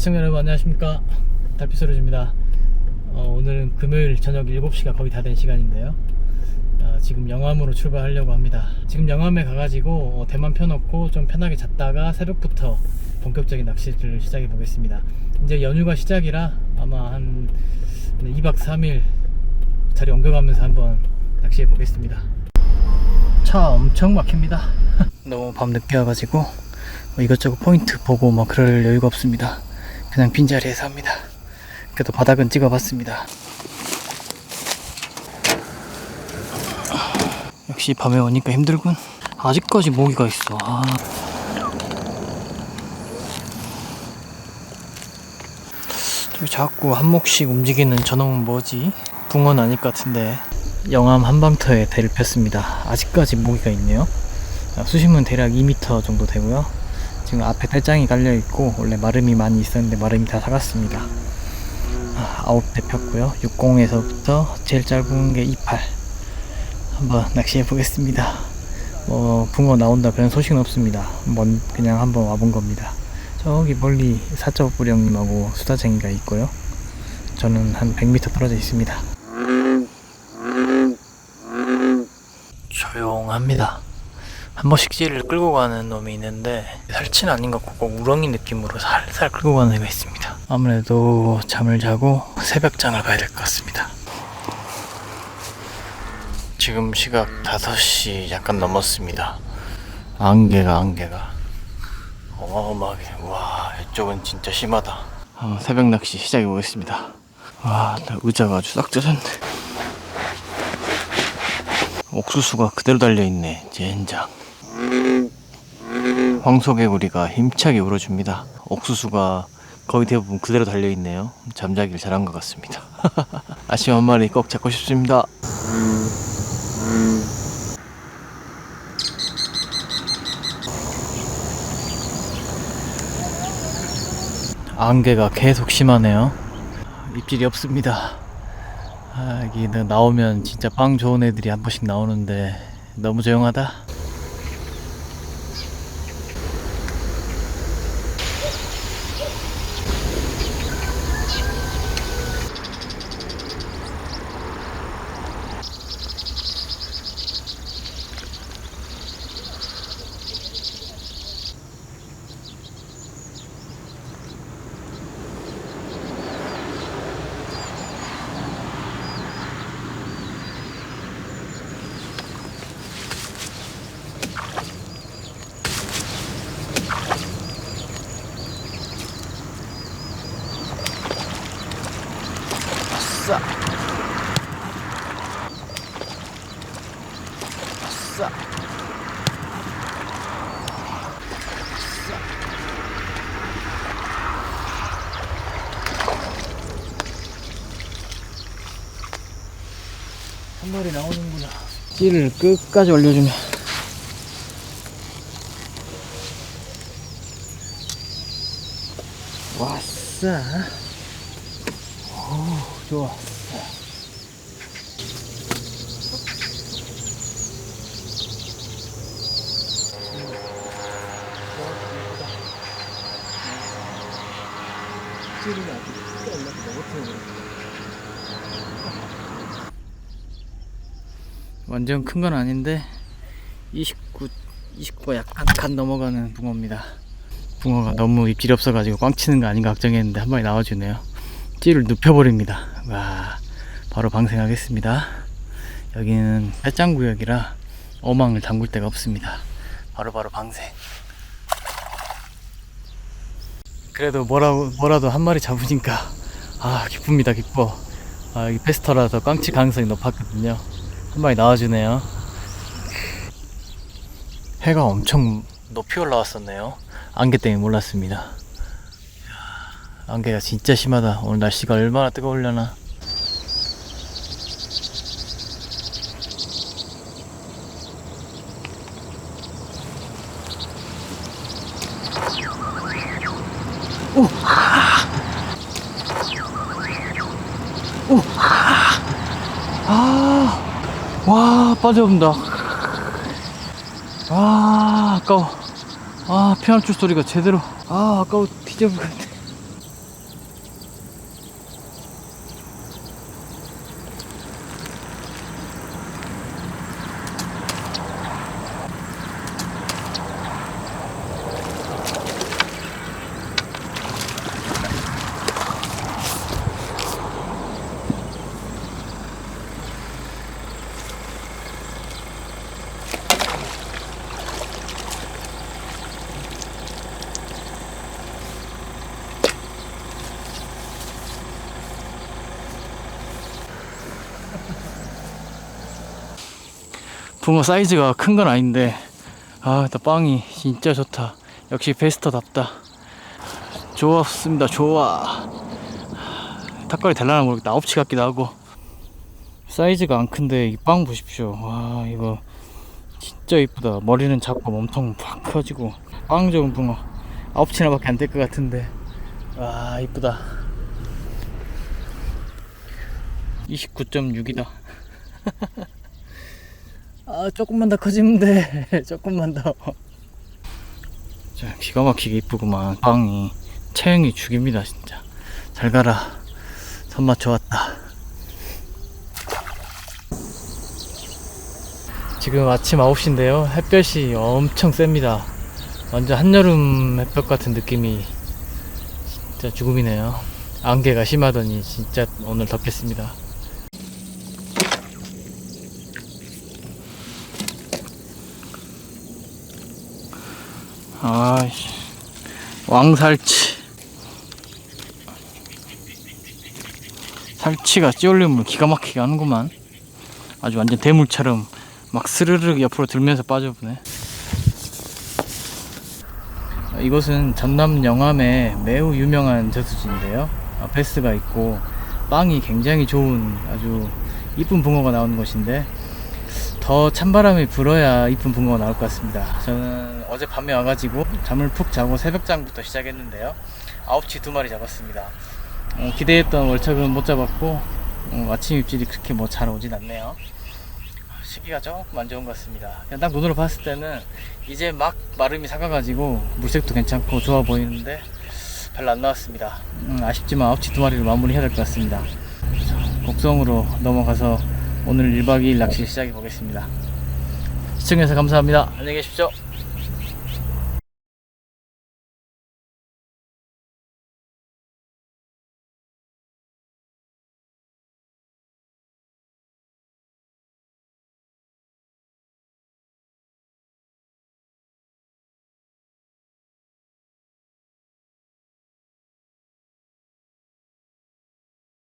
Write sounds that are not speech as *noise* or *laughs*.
시청자 여러분 안녕하십니까? 달빛소리입니다. 어, 오늘은 금요일 저녁 7시가 거의 다 된 시간인데요. 어, 지금 영암으로 출발하려고 합니다. 지금 영암에 가가지고 어, 대만 펴놓고 좀 편하게 잤다가 새벽부터 본격적인 낚시를 시작해 보겠습니다. 이제 연휴가 시작이라 아마 한 2박 3일 자리 옮겨가면서 한번 낚시해 보겠습니다. 차 엄청 막힙니다. *laughs* 너무 밤 늦게 와가지고 뭐 이것저것 포인트 보고 뭐 그럴 여유가 없습니다. 그냥 빈자리에서 합니다. 그래도 바닥은 찍어봤습니다. 역시 밤에 오니까 힘들군. 아직까지 모기가 있어. 아. 자꾸 한 몫씩 움직이는 저놈은 뭐지? 붕어는 아닐 것 같은데 영암 한방터에 대를 폈습니다. 아직까지 모기가 있네요. 아, 수심은 대략 2m 정도 되고요. 지금 앞에 탈장이 깔려 있고 원래 마름이 많이 있었는데 마름이 다 사갔습니다. 아, 9대 폈고요. 60에서부터 제일 짧은 게 28. 한번 낚시해 보겠습니다. 뭐 붕어 나온다 그런 소식은 없습니다. 먼 그냥 한번 와본 겁니다. 저기 멀리 사자부령님하고 수다쟁이가 있고요. 저는 한 100m 떨어져 있습니다. 조용합니다. 한 번씩 찌를 끌고 가는 놈이 있는데 살치는 아닌 것 같고 꼭 우렁이 느낌으로 살살 끌고 가는 애가 있습니다. 아무래도 잠을 자고 새벽장을 봐야 될 것 같습니다. 지금 시각 5시 약간 넘었습니다. 안개가 안개가 어마어마하게 와 이쪽은 진짜 심하다. 어, 새벽 낚시 시작해 보겠습니다. 와, 나 의자가 아주 싹 젖었네. 옥수수가 그대로 달려있네, 젠장. 황소개구리가 힘차게 울어줍니다. 옥수수가 거의 대부분 그대로 달려있네요. 잠자기를 잘한 것 같습니다. *laughs* 아침 한 마리 꼭 잡고 싶습니다. 안개가 계속 심하네요. 입질이 없습니다. 아, 여기 나- 나오면 진짜 빵 좋은 애들이 한 번씩 나오는데 너무 조용하다. 아싸. 아싸. 한 마리 나오는구나. 찌를 끝까지 올려주면. 왔어. 오, 좋아. 완전 큰 건 아닌데 29, 29가 약간 간 넘어가는 붕어입니다. 붕어가 너무 입질이 없어가지고 꽝 치는 거 아닌가 걱정했는데 한 마리 나와주네요. 찌를 눕혀버립니다. 와, 바로 방생하겠습니다. 여기는 해장 구역이라 어망을 담글 데가 없습니다. 바로 바로 방생. 그래도 뭐라고, 뭐라도 한 마리 잡으니까, 아, 기쁩니다, 기뻐. 아, 이 페스터라서 꽝치 가능성이 높았거든요. 한 마리 나와주네요. 해가 엄청 높이 올라왔었네요. 안개 때문에 몰랐습니다. 안개가 진짜 심하다. 오늘 날씨가 얼마나 뜨거우려나. 오! 오! 아! 와, 빠져온다. 아, 아까워. 아, 피아노 소리가 제대로. 아, 아까워. 뒤져버렸 붕어 사이즈가 큰 건 아닌데 아, 일단 빵이 진짜 좋다. 역시 베스터답다. 좋았습니다. 좋아. 탁발이 될라나 모르겠다. 아홉치 같기도 하고. 사이즈가 안 큰데 이 빵 보십시오. 와, 이거 진짜 이쁘다. 머리는 작고 몸통 팍 커지고 빵 좋은 붕어. 아홉치나밖에 안 될 것 같은데. 와, 이쁘다. 29.6이다. *laughs* 아 조금만 더 커지면 돼. *laughs* 조금만 더. 자, 기가 막히게 이쁘구만. 빵이 체형이 죽입니다 진짜. 잘 가라. 손맛 좋았다. 지금 아침 9시인데요. 햇볕이 엄청 셉니다. 완전 한여름 햇볕 같은 느낌이 진짜 죽음이네요. 안개가 심하더니 진짜 오늘 덥겠습니다 아이씨. 왕살치. 살치가 찌올림을 기가 막히게 하는구만. 아주 완전 대물처럼 막 스르륵 옆으로 들면서 빠져보네. 이곳은 전남 영암의 매우 유명한 저수지인데요. 아, 베스가 있고 빵이 굉장히 좋은 아주 이쁜 붕어가 나오는 곳인데 더 찬바람이 불어야 이쁜 붕어가 나올 것 같습니다. 저는 어제 밤에 와가지고 잠을 푹 자고 새벽장부터 시작했는데요. 9치 두 마리 잡았습니다. 어, 기대했던 월척은 못 잡았고 어, 아침 입질이 그렇게 뭐 잘 오진 않네요. 시기가 조금 안 좋은 것 같습니다. 그냥 딱 눈으로 봤을 때는 이제 막 마름이 사가가지고 물색도 괜찮고 좋아 보이는데 별로 안 나왔습니다. 음, 아쉽지만 9치 두 마리를 마무리해야 될 것 같습니다. 곡성으로 넘어가서 오늘 1박 2일 낚시 시작해 보겠습니다. 시청해주셔서 감사합니다. 안녕히 계십시오.